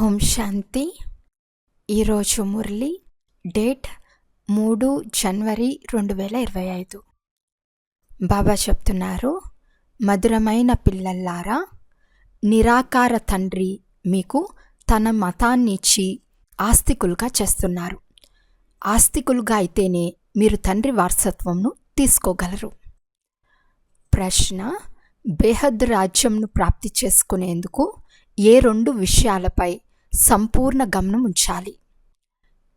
ఓం శాంతి. ఈరోజు మురళి డేట్ మూడు జనవరి రెండు వేల ఇరవై ఐదు. బాబా చెప్తున్నారు మధురమైన పిల్లల్లారా నిరాకార తండ్రి మీకు తన మతాన్ని ఇచ్చి ఆస్తికులుగా చేస్తున్నారు. ఆస్తికులుగా అయితేనే మీరు తండ్రి వారసత్వంను తీసుకోగలరు. ప్రశ్న బేహద్ రాజ్యంను ప్రాప్తి చేసుకునేందుకు ఏ రెండు విషయాలపై సంపూర్ణ గమనం ఉంచాలి.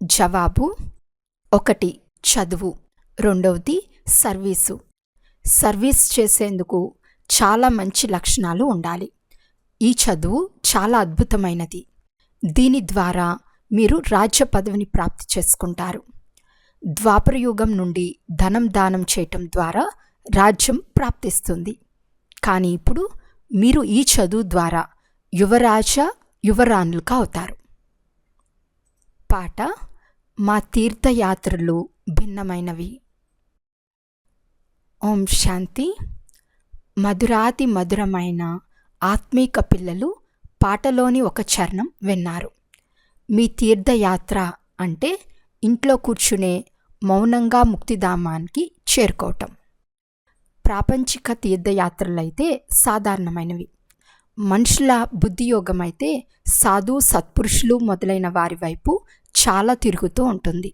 జవాబు ఒకటి చదువు. రెండవది సర్వీసు. సర్వీస్ చేసేందుకు చాలా మంచి లక్షణాలు ఉండాలి. ఈ చదువు చాలా అద్భుతమైనది. దీని ద్వారా మీరు రాజ్య పదవిని ప్రాప్తి చేసుకుంటారు. ద్వాపరయుగం నుండి ధనం దానం చేయటం ద్వారా రాజ్యం ప్రాప్తిస్తుంది. కానీ ఇప్పుడు మీరు ఈ చదువు ద్వారా యువరాజ యువరాణులుగా అవుతారు పాట మా తీర్థయాత్రలు భిన్నమైనవి. ఓం శాంతి. మధురాతి మధురమైన ఆత్మీక పిల్లలు పాటలోని ఒక చరణం విన్నారు. మీ తీర్థయాత్ర అంటే ఇంట్లో కూర్చునే మౌనంగా ముక్తిధామానికి చేరుకోవటం. ప్రాపంచిక తీర్థయాత్రలైతే సాధారణమైనవి. మనుషుల బుద్ధియోగం అయితే సాధు సత్పురుషులు మొదలైన వారి వైపు చాలా తిరుగుతూ ఉంటుంది.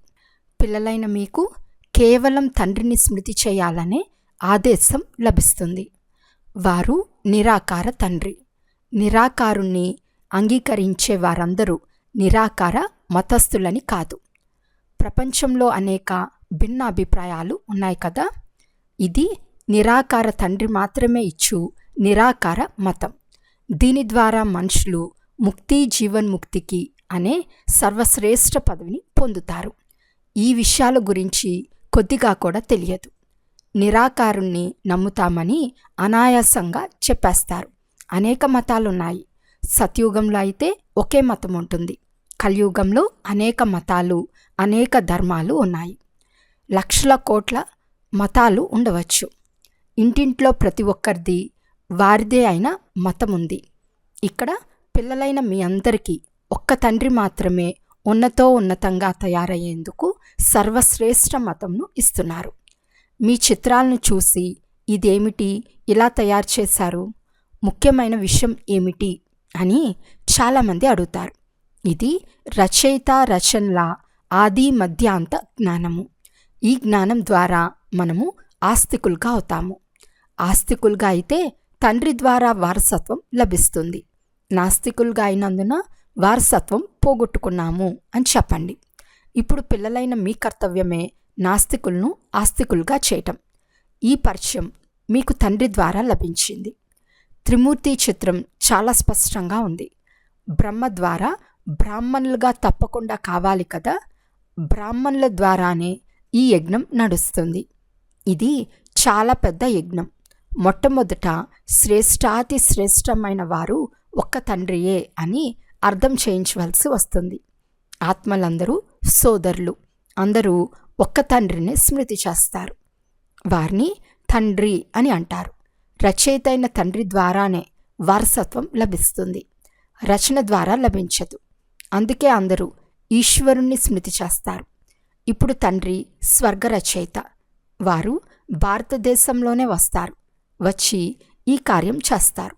పిల్లలైన మీకు కేవలం తండ్రిని స్మృతి చేయాలనే ఆదేశం లభిస్తుంది. వారు నిరాకార తండ్రి. నిరాకారుణ్ణి అంగీకరించే వారందరూ నిరాకార మతస్థులని కాదు. ప్రపంచంలో అనేక భిన్న అభిప్రాయాలు ఉన్నాయి కదా? ఇది నిరాకార తండ్రి మాత్రమే ఇచ్చు నిరాకార మతం. దీని ద్వారా మనుషులు ముక్తి జీవన్ముక్తికి అనే సర్వశ్రేష్ఠ పదవిని పొందుతారు. ఈ విషయాల గురించి కొద్దిగా కూడా తెలియదు. నిరాకారుణ్ణి నమ్ముతామని అనాయాసంగా చెప్పేస్తారు. అనేక మతాలున్నాయి. సత్యుగంలో అయితే ఒకే మతం ఉంటుంది. కలియుగంలో అనేక మతాలు అనేక ధర్మాలు ఉన్నాయి. లక్షల కోట్ల మతాలు ఉండవచ్చు. ఇంటింట్లో ప్రతి ఒక్కరిది వారిదే అయిన మతం ఉంది ఇక్కడ పిల్లలైన మీ అందరికీ ఒక్క తండ్రి మాత్రమే ఉన్నతో ఉన్నతంగా తయారయ్యేందుకు సర్వశ్రేష్ఠ మతంను ఇస్తున్నారు. మీ చిత్రాలను చూసి ఇదేమిటి ఇలా తయారు చేశారు ముఖ్యమైన విషయం ఏమిటి అని చాలామంది అడుగుతారు. ఇది రచయిత రచనల ఆది మధ్యాంత జ్ఞానము. ఈ జ్ఞానం ద్వారా మనము ఆస్తికులుగా అవుతాము. ఆస్తికులుగా అయితే తండ్రి ద్వారా వారసత్వం లభిస్తుంది. నాస్తికులుగా అయినందున వారసత్వం పోగొట్టుకున్నాము అని చెప్పండి. ఇప్పుడు పిల్లలైన మీ కర్తవ్యమే నాస్తికులను ఆస్తికులుగా చేయటం. ఈ పరిచయం మీకు తండ్రి ద్వారా లభించింది. త్రిమూర్తి చిత్రం చాలా స్పష్టంగా ఉంది. బ్రహ్మ ద్వారా బ్రాహ్మణులుగా తప్పకుండా కావాలి కదా? బ్రాహ్మణుల ద్వారానే ఈ యజ్ఞం నడుస్తుంది. ఇది చాలా పెద్ద యజ్ఞం. మొట్టమొదట శ్రేష్టాతి శ్రేష్టమైన వారు ఒక్క తండ్రియే అని అర్థం చేయించవలసి వస్తుంది. ఆత్మలందరూ సోదరులు. అందరూ ఒక్క తండ్రిని స్మృతి చేస్తారు. వారిని తండ్రి అని అంటారు. రచయిత అయిన తండ్రి ద్వారానే వారసత్వం లభిస్తుంది. రచన ద్వారా లభించదు. అందుకే అందరూ ఈశ్వరుణ్ణి స్మృతి చేస్తారు. ఇప్పుడు తండ్రి స్వర్గ రచయిత. వారు భారతదేశంలోనే వస్తారు. వచ్చి ఈ కార్యం చేస్తారు.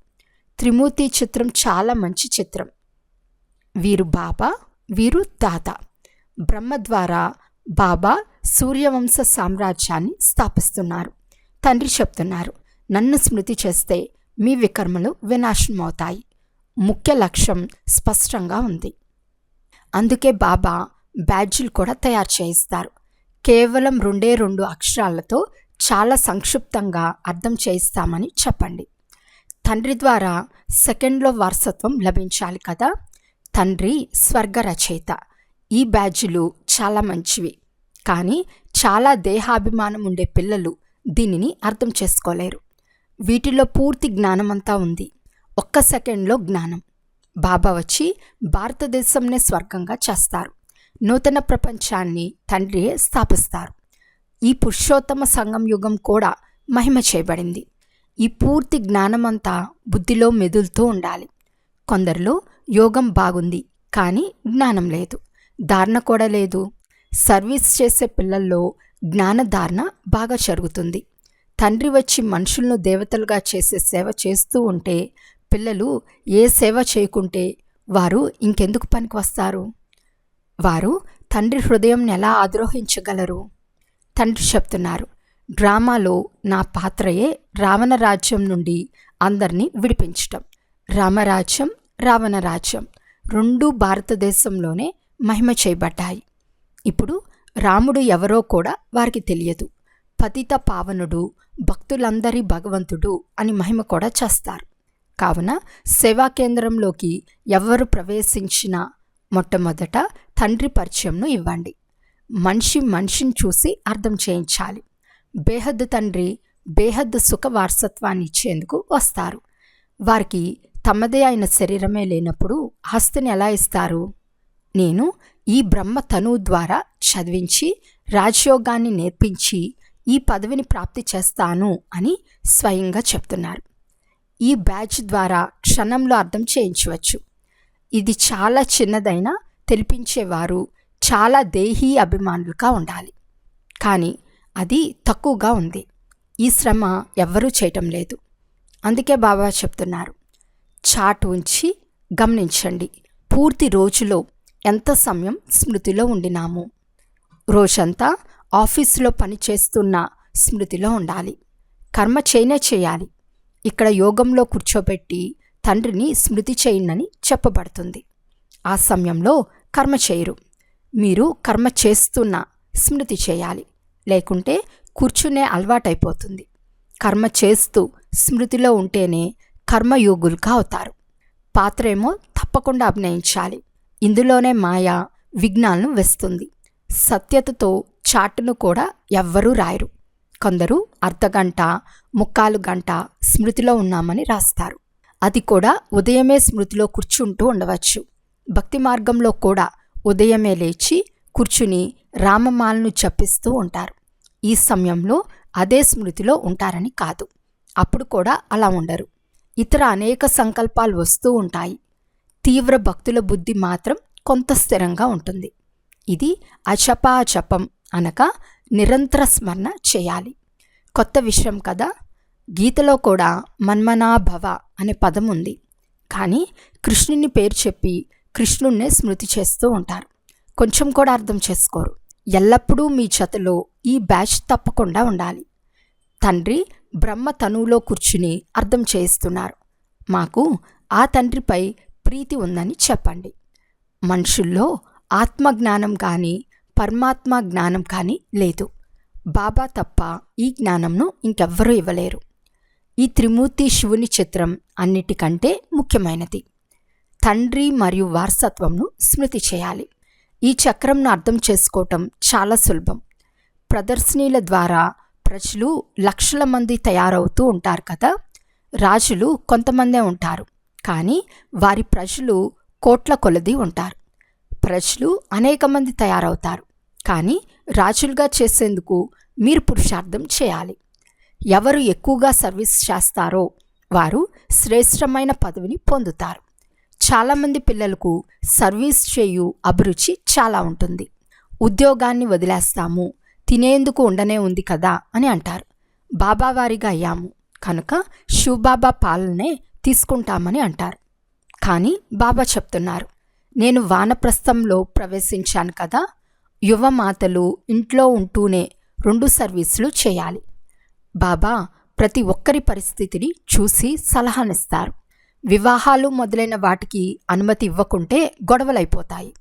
త్రిమూర్తి చిత్రం చాలా మంచి చిత్రం. వీరు బాబా వీరు తాత బ్రహ్మ ద్వారా బాబా సూర్యవంశ సామ్రాజ్యాన్ని స్థాపిస్తున్నారు. తండ్రి చెప్తున్నారు నన్ను స్మృతి చేస్తే మీ వికర్మలు వినాశనమవుతాయి. ముఖ్య లక్ష్యం స్పష్టంగా ఉంది. అందుకే బాబా బ్యాడ్జీలు కూడా తయారు చేయిస్తారు. కేవలం రెండే రెండు అక్షరాలతో చాలా సంక్షిప్తంగా అర్థం చేయిస్తామని చెప్పండి. తండ్రి ద్వారా సెకండ్లో వారసత్వం లభించాలి కదా? తండ్రి స్వర్గ రచయిత ఈ బ్యాడ్జీలు చాలా మంచివి. కానీ చాలా దేహాభిమానం ఉండే పిల్లలు దీనిని అర్థం చేసుకోలేరు. వీటిలో పూర్తి జ్ఞానమంతా ఉంది. ఒక్క సెకండ్లో జ్ఞానం. బాబా వచ్చి భారతదేశంనే స్వర్గంగా చేస్తారు. నూతన ప్రపంచాన్ని తండ్రియే స్థాపిస్తారు. ఈ పురుషోత్తమ సంగం యుగం కూడా మహిమ చేయబడింది. ఈ పూర్తి జ్ఞానమంతా బుద్ధిలో మెదులుతూ ఉండాలి. కొందరిలో యోగం బాగుంది కానీ జ్ఞానం లేదు. ధారణ కూడా లేదు. సర్వీస్ చేసే పిల్లల్లో జ్ఞానధారణ బాగా జరుగుతుంది. తండ్రి వచ్చి మనుషులను దేవతలుగా చేసే సేవ చేస్తూ ఉంటే పిల్లలు ఏ సేవ చేయకుంటే వారు ఇంకెందుకు పనికి వస్తారు? వారు తండ్రి హృదయంని ఎలా ఆద్రోహించగలరు? తండ్రి చెప్తున్నారు డ్రామాలో నా పాత్రయే రావణ రాజ్యం నుండి అందరినీ విడిపించటం. రామరాజ్యం రావణ రాజ్యం రెండూ భారతదేశంలోనే మహిమ చేయబడ్డాయి. ఇప్పుడు రాముడు ఎవరో కూడా వారికి తెలియదు. పతిత పావనుడు భక్తులందరి భగవంతుడు అని మహిమ కూడా చేస్తారు. కావున సేవా కేంద్రంలోకి ఎవరు ప్రవేశించినా మొట్టమొదట తండ్రి పరిచయంను ఇవ్వండి. మనిషి మనిషిని చూసి అర్థం చేయించాలి. బేహద్దు తండ్రి బేహద్దు సుఖ వారసత్వాన్ని ఇచ్చేందుకు వస్తారు. వారికి తమదే అయిన శరీరమే లేనప్పుడు ఆస్తిని ఎలా ఇస్తారు? నేను ఈ బ్రహ్మ తనువు ద్వారా చదివించి రాజయోగాన్ని నేర్పించి ఈ పదవిని ప్రాప్తి చేస్తాను అని స్వయంగా చెప్తున్నారు. ఈ బ్యాచ్ ద్వారా క్షణంలో అర్థం చేయించవచ్చు. ఇది చాలా చిన్నదైనా తెలిపించేవారు చాలా దేహీ అభిమానులుగా ఉండాలి. కానీ అది తక్కువగా ఉంది. ఈ శ్రమ ఎవ్వరూ చేయటం లేదు. అందుకే బాబా చెప్తున్నారు చాట్ ఉంచి గమనించండి పూర్తి రోజులో ఎంత సమయం స్మృతిలో ఉండినాము. రోజంతా ఆఫీసులో పనిచేస్తున్న స్మృతిలో ఉండాలి. కర్మ చేయనే చేయాలి. ఇక్కడ యోగంలో కూర్చోబెట్టి తండ్రిని స్మృతి చేయనని చెప్పబడుతుంది. ఆ సమయంలో కర్మ చేయరు. మీరు కర్మ చేస్తున్న స్మృతి చేయాలి. లేకుంటే కూర్చునే అలవాటైపోతుంది. కర్మ చేస్తూ స్మృతిలో ఉంటేనే కర్మయోగులుగా అవుతారు పాత్రేమో తప్పకుండా అభినయించాలి. ఇందులోనే మాయ విఘ్నాలను వేస్తుంది. సత్యతతో చాటును కూడా ఎవ్వరూ రాయరు. కొందరు అర్ధగంట ముక్కాలు గంట స్మృతిలో ఉన్నామని రాస్తారు. అది కూడా ఉదయమే స్మృతిలో కూర్చుంటూ ఉండవచ్చు. భక్తి మార్గంలో కూడా ఉదయమే లేచి కూర్చుని రామమాలను చప్పిస్తూ ఉంటారు. ఈ సమయంలో అదే స్మృతిలో ఉంటారని కాదు. అప్పుడు కూడా అలా ఉండరు. ఇతర అనేక సంకల్పాలు వస్తూ ఉంటాయి. తీవ్ర భక్తుల బుద్ధి మాత్రం కొంత స్థిరంగా ఉంటుంది. ఇది అచపాచపం అనగా నిరంతర స్మరణ చేయాలి. కొత్త విషయం కదా. గీతలో కూడా మన్మనాభవ అనే పదం ఉంది. కానీ కృష్ణుని పేరు చెప్పి కృష్ణుణ్ణే స్మృతి చేస్తూ ఉంటారు. కొంచెం కూడా అర్థం చేసుకోరు. ఎల్లప్పుడూ మీ జతలో ఈ బ్యాచ్ తప్పకుండా ఉండాలి. తండ్రి బ్రహ్మ తనువులో కూర్చుని అర్థం చేయిస్తున్నారు. మాకు ఆ తండ్రిపై ప్రీతి ఉందని చెప్పండి. మనుషుల్లో ఆత్మజ్ఞానం కానీ పరమాత్మ జ్ఞానం కానీ లేదు. బాబా తప్ప ఈ జ్ఞానంను ఇంకెవ్వరూ ఇవ్వలేరు. ఈ త్రిమూర్తి శివుని చిత్రం అన్నిటికంటే ముఖ్యమైనది. తండ్రి మరియు వారసత్వంను స్మృతి చేయాలి. ఈ చక్రంను అర్థం చేసుకోవటం చాలా సులభం. ప్రదర్శనీల ద్వారా ప్రజలు లక్షల మంది తయారవుతూ ఉంటారు కదా? రాజులు కొంతమందే ఉంటారు. కానీ వారి ప్రజలు కోట్ల కొలది ఉంటారు. ప్రజలు అనేక మంది తయారవుతారు. కానీ రాజులుగా చేసేందుకు మీరు పురుషార్థం చేయాలి. ఎవరు ఎక్కువగా సర్వీస్ చేస్తారో వారు శ్రేష్టమైన పదవిని పొందుతారు. చాలామంది పిల్లలకు సర్వీస్ చేయు అభిరుచి చాలా ఉంటుంది. ఉద్యోగాన్ని వదిలేస్తాము తినేందుకు ఉండనే ఉంది కదా అని అంటారు. బాబావారిగా అయ్యాము కనుక శివబాబా పాలనే తీసుకుంటామని అంటారు. కానీ బాబా చెప్తున్నారు నేను వానప్రస్థంలో ప్రవేశించాను కదా యువ మాతలు ఇంట్లో ఉంటూనే రెండు సర్వీసులు చేయాలి. బాబా ప్రతి ఒక్కరి పరిస్థితిని చూసి సలహానిస్తారు. వివాహాలు మొదలైన వాటికి అనుమతి ఇవ్వకుంటే గొడవలైపోతాయి.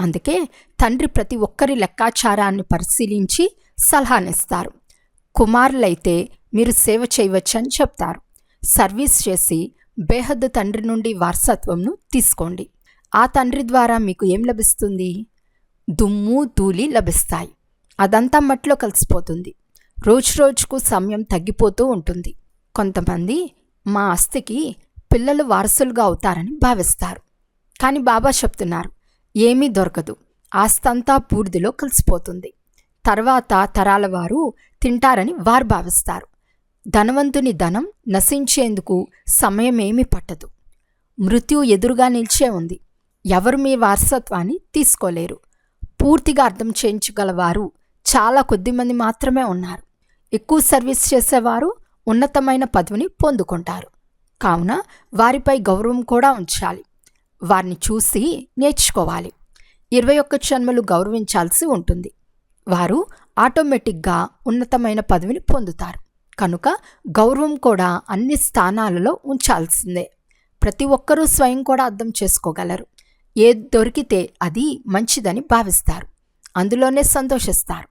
అందుకే తండ్రి ప్రతి ఒక్కరి లెక్కాచారాన్ని పరిశీలించి సలహానిస్తారు. కుమారులైతే మీరు సేవ చేయవచ్చని చెప్తారు. సర్వీస్ చేసి బేహద్దు తండ్రి నుండి వారసత్వంను తీసుకోండి. ఆ తండ్రి ద్వారా మీకు ఏం లభిస్తుంది? దుమ్ము ధూళి లభిస్తాయి. అదంతా మట్లో కలిసిపోతుంది. రోజు రోజుకు సమయం తగ్గిపోతూ ఉంటుంది. కొంతమంది మా ఆస్తికి పిల్లలు వారసులుగా అవుతారని భావిస్తారు. కానీ బాబా చెప్తున్నారు ఏమీ దొరకదు. ఆస్తంతా బూడిదలో కలిసిపోతుంది. తర్వాత తరాల వారు తింటారని వారు భావిస్తారు. ధనవంతుని ధనం నశించేందుకు సమయమేమీ పట్టదు. మృత్యు ఎదురుగా నిలిచే ఉంది. ఎవరు మీ వారసత్వాన్ని తీసుకోలేరు. పూర్తిగా అర్థం చేయించగలవారు చాలా కొద్దిమంది మాత్రమే ఉన్నారు. ఎక్కువ సర్వీస్ చేసేవారు ఉన్నతమైన పదవిని పొందుకుంటారు. కావున వారిపై గౌరవం కూడా ఉంచాలి. వారిని చూసి నేర్చుకోవాలి. ఇరవై ఒక్క జన్మలు గౌరవించాల్సి ఉంటుంది. వారు ఆటోమేటిక్గా ఉన్నతమైన పదవిని పొందుతారు. కనుక గౌరవం కూడా అన్ని స్థానాలలో ఉంచాల్సిందే. ప్రతి ఒక్కరూ స్వయం కూడా అర్థం చేసుకోగలరు. ఏది దొరికితే అది మంచిదని భావిస్తారు. అందులోనే సంతోషిస్తారు.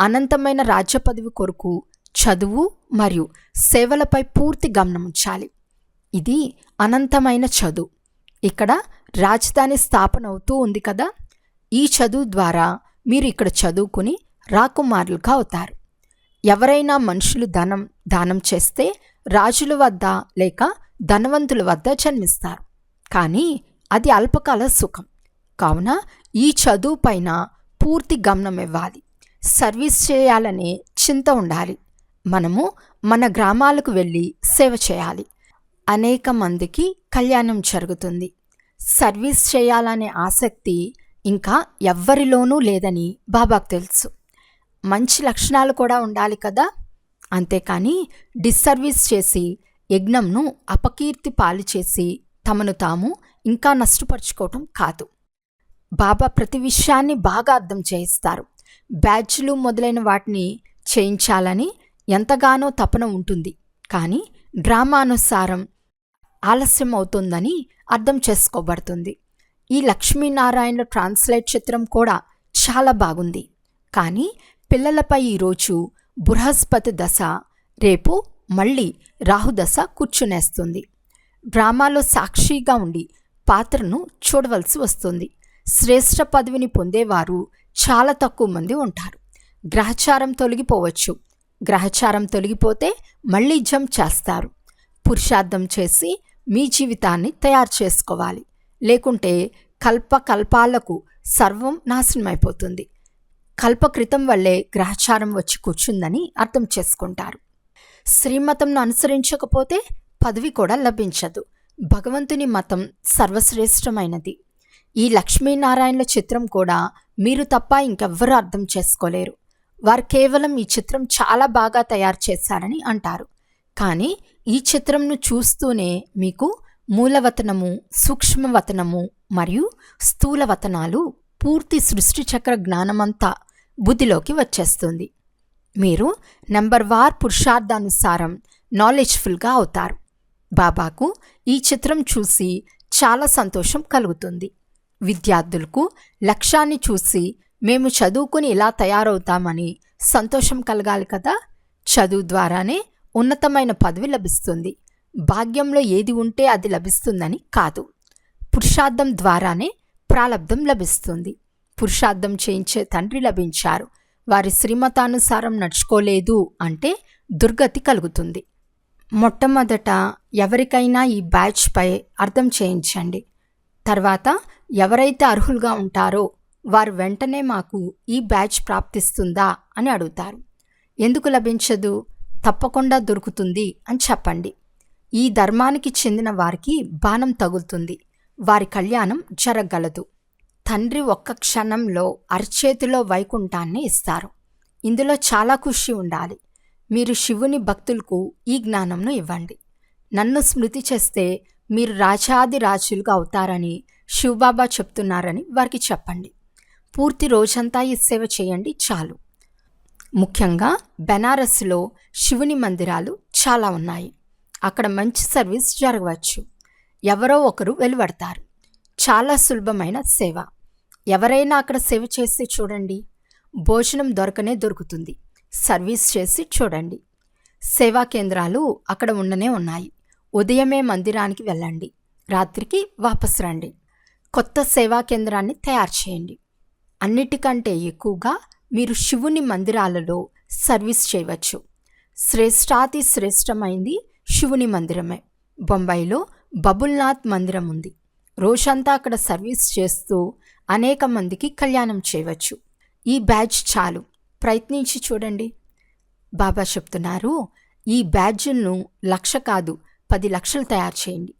అనంతమైన రాజ్య పదవి కొరకు చదువు మరియు సేవలపై పూర్తి గమనం ఉంచాలి. ఇది అనంతమైన చదువు. ఇక్కడ రాజధాని స్థాపన అవుతూ ఉంది కదా? ఈ చదువు ద్వారా మీరు ఇక్కడ చదువుకుని రాకుమారులుగా అవుతారు. ఎవరైనా మనుషులు ధనం దానం చేస్తే రాజుల వద్ద లేక ధనవంతుల వద్ద జన్మిస్తారు. కానీ అది అల్పకాల సుఖం. కావున ఈ చదువు పైన పూర్తి గమనం ఇవ్వాలి. సర్వీస్ చేయాలనే చింత ఉండాలి. మనము మన గ్రామాలకు వెళ్ళి సేవ చేయాలి. అనేక మందికి కళ్యాణం జరుగుతుంది. సర్వీస్ చేయాలనే ఆసక్తి ఇంకా ఎవ్వరిలోనూ లేదని బాబాకు తెలుసు. మంచి లక్షణాలు కూడా ఉండాలి కదా? అంతేకాని డిస్సర్వీస్ చేసి యజ్ఞంను అపకీర్తి పాలు చేసి తమను తాము ఇంకా నష్టపరుచుకోవటం కాదు. బాబా ప్రతి విషయాన్ని బాగా అర్థం చేయిస్తారు. బ్యాచ్లు మొదలైన వాటిని చేయించాలని ఎంతగానో తపన ఉంటుంది. కానీ డ్రామానుసారం ఆలస్యం అవుతుందని అర్థం చేసుకోబడుతుంది. ఈ లక్ష్మీనారాయణ ట్రాన్స్లేట్ చిత్రం కూడా చాలా బాగుంది. కానీ పిల్లలపై ఈరోజు బృహస్పతి దశ రేపు మళ్ళీ రాహుదశ కూర్చునేస్తుంది. డ్రామాలో సాక్షిగా ఉండి పాత్రను చూడవలసి వస్తుంది. శ్రేష్ఠ పదవిని పొందేవారు చాలా తక్కువ మంది ఉంటారు. గ్రహచారం తొలగిపోవచ్చు. గ్రహచారం తొలగిపోతే మళ్ళీ జంప్ చేస్తారు. పురుషార్థం చేసి మీ జీవితాన్ని తయారు చేసుకోవాలి. లేకుంటే కల్ప కల్పాలకు సర్వం నాశనమైపోతుంది. కల్పకృతం వల్లే గ్రహచారం వచ్చి కూర్చుందని అర్థం చేసుకుంటారు. శ్రీమతంను అనుసరించకపోతే పదవి కూడా లభించదు. భగవంతుని మతం సర్వశ్రేష్టమైనది. ఈ లక్ష్మీనారాయణల చిత్రం కూడా మీరు తప్ప ఇంకెవ్వరూ అర్థం చేసుకోలేరు. వారు కేవలం ఈ చిత్రం చాలా బాగా తయారు చేశారని అంటారు. కానీ ఈ చిత్రంను చూస్తూనే మీకు మూలవతనము సూక్ష్మవతనము మరియు స్థూలవతనాలు పూర్తి సృష్టి చక్ర జ్ఞానమంతా బుద్ధిలోకి వచ్చేస్తుంది. మీరు నెంబర్ వార్ పురుషార్థానుసారం నాలెడ్జ్ఫుల్గా అవుతారు. బాబాకు ఈ చిత్రం చూసి చాలా సంతోషం కలుగుతుంది. విద్యార్థులకు లక్ష్యాన్ని చూసి మేము చదువుకుని ఇలా తయారవుతామని సంతోషం కలగాలి కదా? చదువు ద్వారానే ఉన్నతమైన పదవి లభిస్తుంది. భాగ్యంలో ఏది ఉంటే అది లభిస్తుందని కాదు. పురుషార్థం ద్వారానే ప్రాలబ్ధం లభిస్తుంది. పురుషార్థం చేయించే తండ్రి లభించారు. వారి శ్రీమతానుసారం నడుచుకోలేదు అంటే దుర్గతి కలుగుతుంది. మొట్టమొదట ఎవరికైనా ఈ బ్యాచ్పై అర్థం చేయించండి. తర్వాత ఎవరైతే అర్హులుగా ఉంటారో వారు వెంటనే మాకు ఈ బ్యాచ్ ప్రాప్తిస్తుందా అని అడుగుతారు. ఎందుకు లభించదు? తప్పకుండా దొరుకుతుంది అని చెప్పండి. ఈ ధర్మానికి చెందిన వారికి బాణం తగులుతుంది. వారి కళ్యాణం జరగగలదు తండ్రి ఒక్క క్షణంలో అరచేతిలో వైకుంఠాన్ని ఇస్తారు. ఇందులో చాలా ఖుషి ఉండాలి. మీరు శివుని భక్తులకు ఈ జ్ఞానంను ఇవ్వండి. నన్ను స్మృతి చేస్తే మీరు రాజాది రాజులుగా అవుతారని శివబాబా చెప్తున్నారని వారికి చెప్పండి. పూర్తి రోజంతా ఈ సేవ చేయండి చాలు. ముఖ్యంగా బెనారస్లో శివుని మందిరాలు చాలా ఉన్నాయి. అక్కడ మంచి సర్వీస్ జరగవచ్చు. ఎవరో ఒకరు వెలువడతారు. చాలా సులభమైన సేవ. ఎవరైనా అక్కడ సేవ చేసి చూడండి. భోజనం దొరకనే దొరుకుతుంది. సర్వీస్ చేసి చూడండి. సేవా కేంద్రాలు అక్కడ ఉండనే ఉన్నాయి. ఉదయమే మందిరానికి వెళ్ళండి. రాత్రికి వాపస్ రండి. కొత్త సేవా కేంద్రాన్ని తయారు చేయండి. అన్నిటికంటే ఎక్కువగా మీరు శివుని మందిరాలలో సర్వీస్ చేయవచ్చు. శ్రేష్టాతి శ్రేష్టమైంది శివుని మందిరమే. బొంబాయిలో బబుల్నాథ్ మందిరం ఉంది. రోజంతా అక్కడ సర్వీస్ చేస్తూ అనేక మందికి కళ్యాణం చేయవచ్చు. ఈ బ్యాచ్ చాలు. ప్రయత్నించి చూడండి. బాబా చెప్తున్నారు ఈ బ్యాడ్జ్ను లక్ష కాదు పది లక్షలు తయారు చేయండి.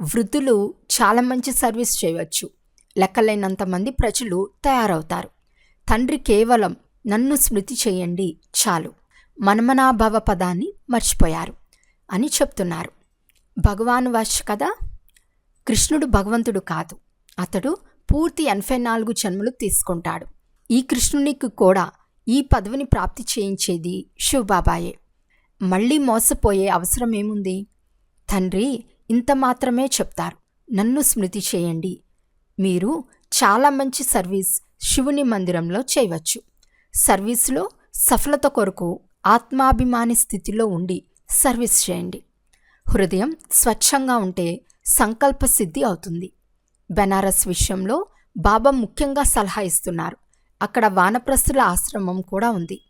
వృద్ధులు చాలా మంచి సర్వీస్ చేయవచ్చు. లెక్కలేనంత మంది ప్రజలు తయారవుతారు. తండ్రి కేవలం నన్ను స్మృతి చేయండి చాలు. మనమనాభవ పదాన్ని మర్చిపోయారు అని చెప్తున్నారు. భగవాన్ వాష్ కదా? కృష్ణుడు భగవంతుడు కాదు. అతడు పూర్తి ఎనభై నాలుగు జన్మలు తీసుకుంటాడు. ఈ కృష్ణునికి కూడా ఈ పదవిని ప్రాప్తి చేయించేది శివబాబాయే. మళ్ళీ మోసపోయే అవసరం ఏముంది? తండ్రి ఇంత మాత్రమే చెప్తారు. నన్ను స్మృతి చేయండి మీరు చాలా మంచి సర్వీస్ శివుని మందిరంలో చేయవచ్చు. సర్వీస్లో సఫలత కొరకు ఆత్మాభిమాని స్థితిలో ఉండి సర్వీస్ చేయండి. హృదయం స్వచ్ఛంగా ఉంటే సంకల్ప సిద్ధి అవుతుంది. బెనారస్ విషయంలో బాబా ముఖ్యంగా సలహా ఇస్తున్నారు. అక్కడ వానప్రస్థుల ఆశ్రమం కూడా ఉంది.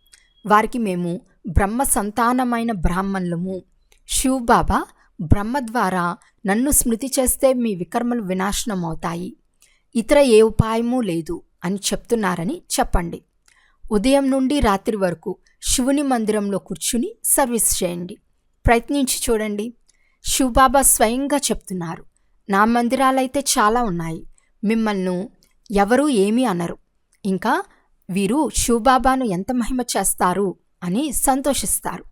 వారికి మేము బ్రహ్మ సంతానమైన బ్రాహ్మణులము. శివ్ బాబా బ్రహ్మ ద్వారా నన్ను స్మృతి చేస్తే మీ వికర్మలు వినాశనం అవుతాయి ఇతర ఏ ఉపాయమూ లేదు అని చెప్తున్నారని చెప్పండి. ఉదయం నుండి రాత్రి వరకు శివుని మందిరంలో కూర్చుని సర్వీస్ చేయండి. ప్రయత్నించి చూడండి. శివబాబా స్వయంగా చెప్తున్నారు నా మందిరాలైతే చాలా ఉన్నాయి మిమ్మల్ని ఎవరూ ఏమీ అనరు. ఇంకా వీరు శివబాబాను ఎంత మహిమ చేస్తారు? అని సంతోషిస్తారు.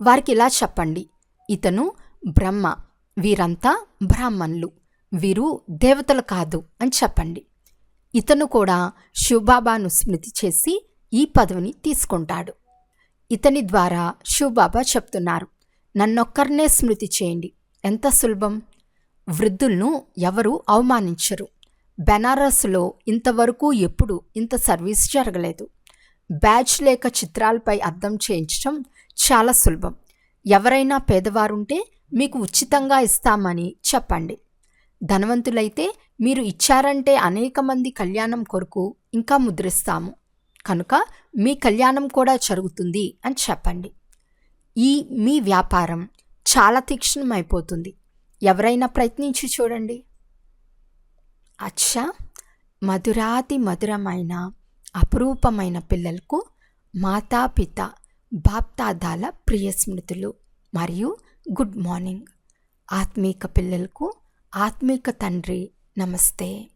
వారికి ఇలా చెప్పండి ఇతను బ్రహ్మ వీరంతా బ్రాహ్మణులు. వీరు దేవతలు కాదు అని చెప్పండి. ఇతను కూడా శివబాబాను స్మృతి చేసి ఈ పదవిని తీసుకుంటాడు. ఇతని ద్వారా శివబాబా చెప్తున్నారు నన్నొక్కరినే స్మృతి చేయండి. ఎంత సులభం? వృద్ధులను ఎవరు అవమానించరు. బెనారస్లో ఇంతవరకు ఎప్పుడు ఇంత సర్వీస్ జరగలేదు. బ్యాచ్ లేక చిత్రాలపై అర్థం చేయించడం చాలా సులభం. ఎవరైనా పేదవారుంటే మీకు ఉచితంగా ఇస్తామని చెప్పండి. ధనవంతులైతే మీరు ఇచ్చారంటే అనేక మంది కళ్యాణం కొరకు ఇంకా ముద్రిస్తాము. కనుక మీ కళ్యాణం కూడా జరుగుతుంది అని చెప్పండి. ఈ మీ వ్యాపారం చాలా తీక్షణమైపోతుంది. ఎవరైనా ప్రయత్నించి చూడండి. అచ్చా! మధురాతి మధురమైన అపురూపమైన పిల్లలకు మాతాపిత బాప్తాదాల ప్రియ స్మృతులు మరియు గుడ్ మార్నింగ్. ఆత్మీక పిల్లలకు ఆత్మీక తండ్రి నమస్తే.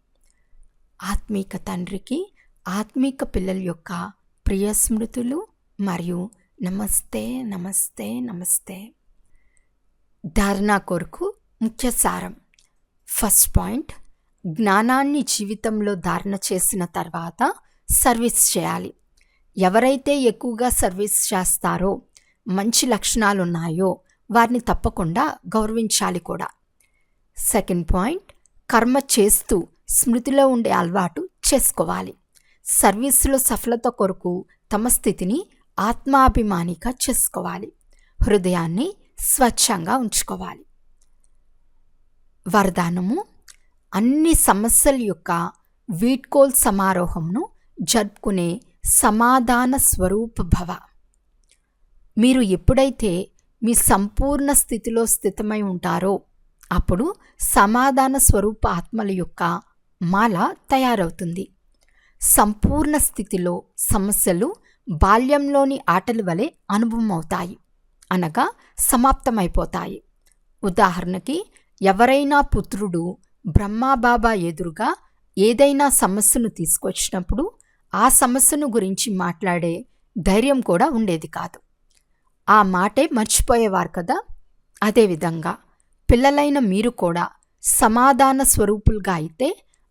ఆత్మీక తండ్రికి ఆత్మీక పిల్లల యొక్క ప్రియ స్మృతులు మరియు నమస్తే నమస్తే నమస్తే. ధారణ కొరకు ముఖ్య సారం. ఫస్ట్ పాయింట్ జ్ఞానాన్ని జీవితంలో ధారణ చేసిన తర్వాత సర్వీస్ చేయాలి. ఎవరైతే ఎక్కువగా సర్వీస్ చేస్తారో మంచి లక్షణాలు ఉన్నాయో వారిని తప్పకుండా గౌరవించాలి కూడా. సెకండ్ పాయింట్ కర్మ చేస్తూ స్మృతిలో ఉండే అలవాటు చేసుకోవాలి. సర్వీసులో సఫలత కొరకు తమ స్థితిని ఆత్మాభిమానిగా చేసుకోవాలి. హృదయాన్ని స్వచ్ఛంగా ఉంచుకోవాలి. వరదానము అన్ని సమస్యల యొక్క వీడ్కోల్ సమారోహంను జరుపుకునే సమాధాన స్వరూప భవ. మీరు ఎప్పుడైతే మీ సంపూర్ణ స్థితిలో స్థితమై ఉంటారో అప్పుడు సమాధాన స్వరూప ఆత్మల యొక్క మాల తయారవుతుంది. సంపూర్ణ స్థితిలో సమస్యలు బాల్యంలోని ఆటల వలె అనుభవం అవుతాయి అనగా సమాప్తమైపోతాయి. ఉదాహరణకి ఎవరైనా పుత్రుడు బ్రహ్మాబాబా ఎదురుగా ఏదైనా సమస్యను తీసుకొచ్చినప్పుడు ఆ సమస్యను గురించి మాట్లాడే ధైర్యం కూడా ఉండేది కాదు. ఆ మాటే మర్చిపోయేవారు కదా? అదేవిధంగా పిల్లలైన మీరు కూడా సమాధాన స్వరూపులుగా అయితే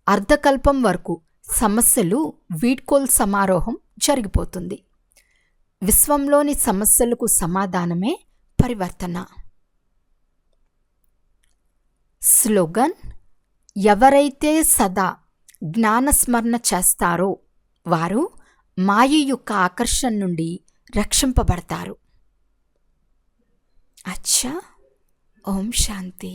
అర్ధకల్పం వరకు సమస్యలు వీడ్కోల్ సమారోహం జరిగిపోతుంది. విశ్వంలోని సమస్యలకు సమాధానమే పరివర్తన. స్లోగన్ ఎవరైతే సదా జ్ఞానస్మరణ చేస్తారో వారు మాయ యొక్క ఆకర్షణ నుండి రక్షింపబడతారు. అచ్చా! ఓం శాంతి